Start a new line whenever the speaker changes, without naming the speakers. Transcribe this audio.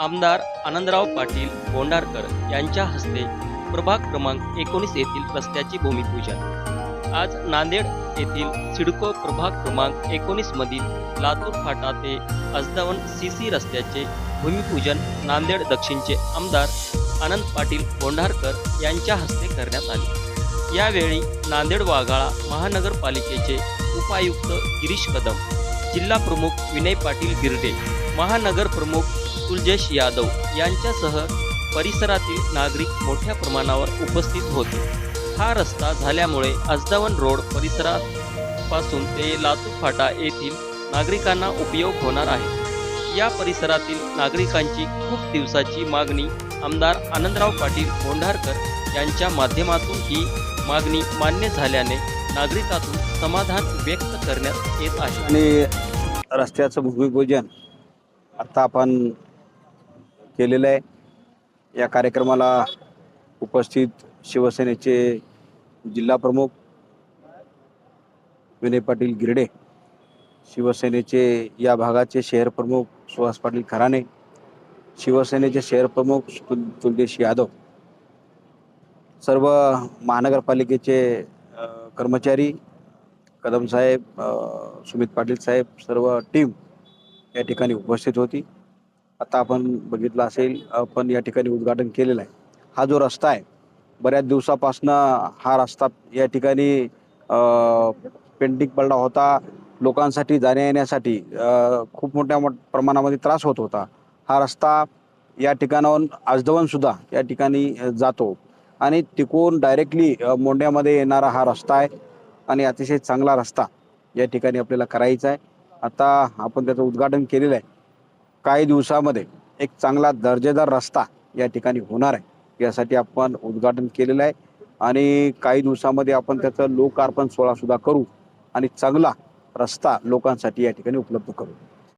आमदार आनंदराव पाटील बोंडारकर यांच्या हस्ते प्रभाग क्रमांक एकोणीस येथील रस्त्याची भूमिपूजन. आज नांदेड येथील सिडको प्रभाग क्रमांक एकोणीस मधील लातूर फाटा ते अजदावन सी सी रस्त्याचे भूमिपूजन नांदेड दक्षिणचे आमदार आनंद पाटील बोंडारकर यांच्या हस्ते करण्यात आले. यावेळी नांदेड वाघाळा महानगरपालिकेचे उपायुक्त गिरीश कदम जिल्हा प्रमुख विनय पाटील गिरडे महानगर प्रमुख तुलजेश यादव यांच्यासह परिसरातील नागरिक मोठ्या प्रमाणावर उपस्थित होते. हा रस्ता झाल्यामुळे अजदावन रोड परिसरात पासून ते लातूर फाटा येथील नागरिकांना उपयोग होणार आहे. या परिसरातील नागरिकांची खूप दिवसाची मागणी आमदार आनंदराव पाटील कोंढारकर यांच्या माध्यमातून ही मागणी मान्य झाल्याने नागरिकातून समाधान व्यक्त करण्यात येत आहे.
आणि रस्त्याचं भूमिपूजन आता आपण केलेलं आहे. या कार्यक्रमाला उपस्थित शिवसेनेचे जिल्हा प्रमुख विनय पाटील गिरडे शिवसेनेचे या भागाचे शहर प्रमुख सुहास पाटील खराणे शिवसेनेचे शहर प्रमुख तुलदेश यादव सर्व महानगरपालिकेचे कर्मचारी कदम साहेब सुमित पाटील साहेब सर्व टीम या ठिकाणी उपस्थित होती. आता आपण बघितलं असेल आपण या ठिकाणी उद्घाटन केलेलं आहे. हा जो रस्ता आहे बऱ्याच दिवसापासनं हा रस्ता या ठिकाणी पेंटिंग पडला होता. लोकांसाठी जाण्या येण्यासाठी खूप मोठ्या मोठ प्रमाणामध्ये त्रास होत होता. हा रस्ता या ठिकाणाहून आजदवनसुद्धा या ठिकाणी जातो. आणि तिकून डायरेक्टली मोंड्यामध्ये येणारा हा रस्ता आहे. आणि अतिशय चांगला रस्ता या ठिकाणी आपल्याला करायचा आहे. आता आपण त्याचं उद्घाटन केलेलं आहे. काही दिवसामध्ये एक चांगला दर्जेदार रस्ता या ठिकाणी होणार आहे. यासाठी आपण उद्घाटन केलेलं आहे आणि काही दिवसामध्ये आपण त्याचं लोकार्पण सोहळासुद्धा करू आणि चांगला रस्ता लोकांसाठी या ठिकाणी उपलब्ध करू.